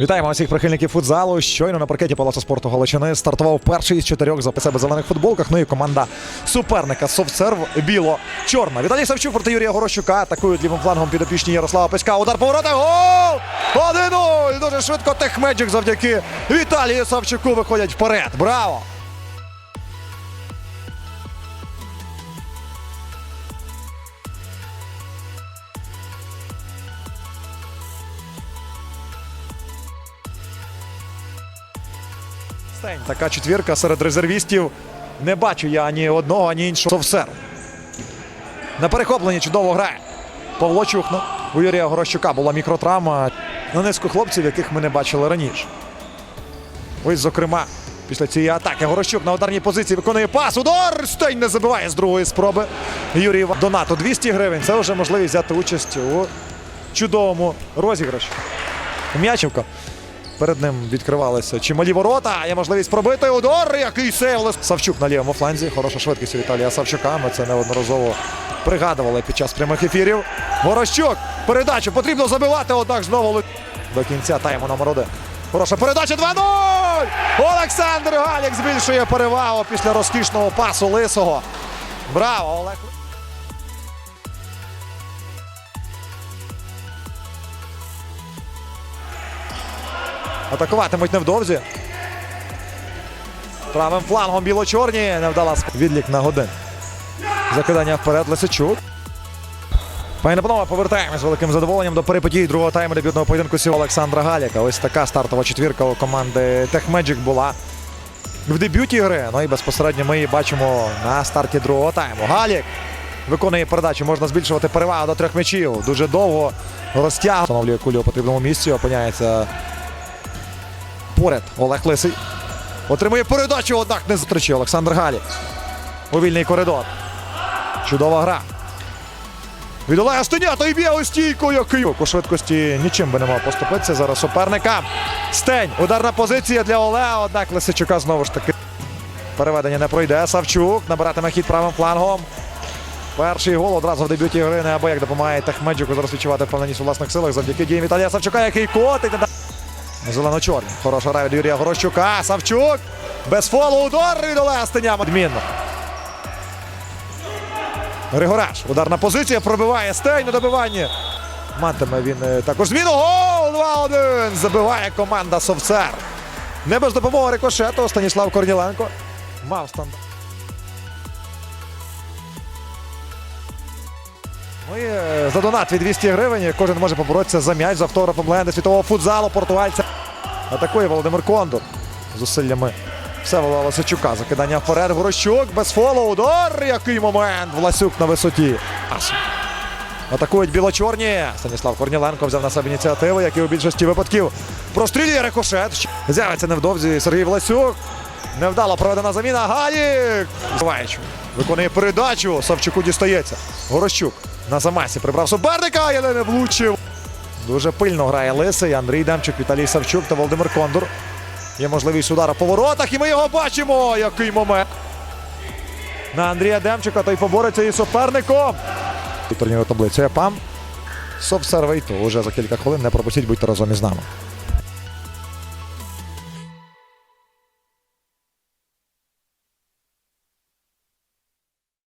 Вітаємо всіх прихильників футзалу. Щойно на паркеті Палацу спорту Галичини стартував перший із чотирьох за себе зелених футболках. Ну і команда суперника Совсерв біло-чорна. Віталій Савчук проти Юрія Горощука. Атакують лівим флангом підопічні Ярослава Песька. Удар поворота. Гол! 1-0! Дуже швидко Техмеджик завдяки Віталію Савчуку виходять вперед. Браво! Така четвірка серед резервістів. Не бачу я ані одного, ані іншого. Совсер. На перехопленні чудово грає. Павло Чухно. У Юрія Горощука була мікротравма на низку хлопців, яких ми не бачили раніше. Ось, зокрема, після цієї атаки Горощук на ударній позиції виконує пас. Удар! Стень не забиває з другої спроби. Юрій Донату 200 гривень. Це вже можливість взяти участь у чудовому розіграші. М'ячівка. Перед ним відкривалися чималі ворота. Є можливість пробити удар. Який сейв. Савчук на лівому фланзі. Хороша швидкість у Віталія Савчука. Ми це неодноразово пригадували під час прямих ефірів. Горощук. Передачу потрібно забивати. Однак знову до кінця тайму номер один. Хороша передача 2-0! Олександр Галік збільшує перевагу після розкішного пасу лисого. Браво, Олег. Атакуватимуть невдовзі. Правим флангом біло-чорні. Невдала відлік на годин. Закидання вперед Лисичук. Пані панове, повертаємось з великим задоволенням до перипетій другого тайму дебютного поєдинку сіл Олександра Галіка. Ось така стартова четвірка у команди Техмеджик була в дебюті гри. Ну і безпосередньо ми її бачимо на старті другого тайму. Галік виконує передачу. Можна збільшувати перевагу до трьох м'ячів. Дуже довго розтягує. Встановлює кулю у потрібному місці. Опиняється поряд Олег Лисий. Отримує передачу, однак не зустрічає Олександр Галік. У вільний коридор. Чудова гра. Від Олега Стенята і б'є у стійку, який у швидкості нічим би не мав поступитися зараз суперника. Стень. Ударна позиція для Олега, однак Лисичука знову ж таки. Переведення не пройде. Савчук набиратиме хід правим флангом. Перший гол одразу в дебюті гри неабияк допомагає Техмеджику зараз відчувати впевненість у власних силах завдяки діям Віталія Савчука, який котить. Не да- Зелено-чорні. Хороша гра від Юрія Горощука. Савчук. Без фолу удар від Олега Стеня. Відмінно. Григораш. Ударна позиція. Пробиває стень на добиванні. Матиме він е, також зміну. Гол! 2-1. Забиває команда Совцер. Не без допомоги рикошету. Станіслав Корніленко. Мав стандарт. Ну і е, за донат від 200 гривень кожен може поборотися за м'яч з автографом легенди світового футзалу португальця. Атакує Володимир Кондор зусиллями Всеволода Лосичука. Закидання вперед. Горощук без фолу. Удар. Який момент. Власюк на висоті. Атакують біло-чорні. Станіслав Корніленко взяв на себе ініціативу, як і у більшості випадків. Прострілює рикошет. З'явиться невдовзі Сергій Власюк. Невдало проведена заміна. Галік! Забиваючи. Виконує передачу. Савчуку дістається. Горощук на замасі прибрав суперника, але не влучив. Дуже пильно грає Лисий, Андрій Демчук, Віталій Савчук та Володимир Кондор. Є можливість удара по воротах, і ми його бачимо. Який момент. На Андрія Демчука той побореться із суперником. Турніру таблицю ЕПАМ. Совсервейто. Уже за кілька хвилин не пропустіть, будьте разом із нами.